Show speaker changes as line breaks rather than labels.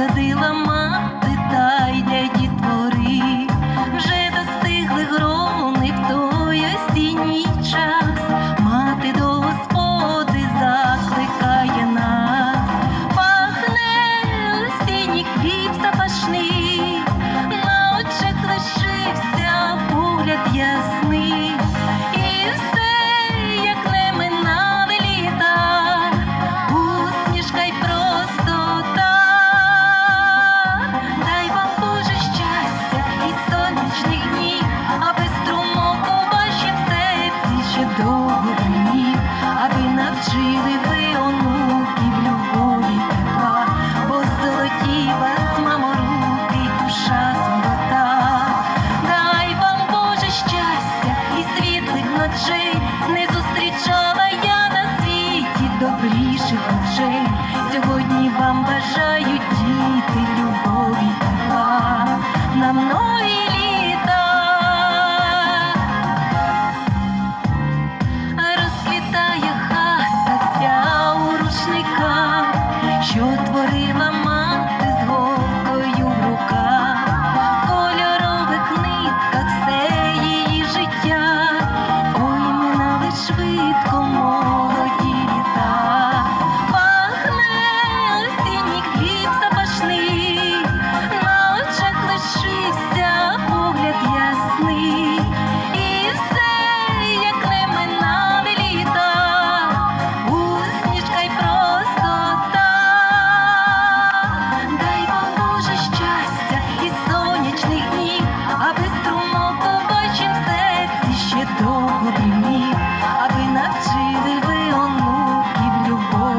садила мати та й для дітвори, вже достигли грони в той осінній час, мати до господи закликає нас, пахне осінній хліб. аби навчили ви онуків любові тепла, бо золоті вас, мамо, душа золота, дай вам Боже щастя і світлих ночей, не зустрічала я на світі добріших очей. Сьогодні вам бажаю.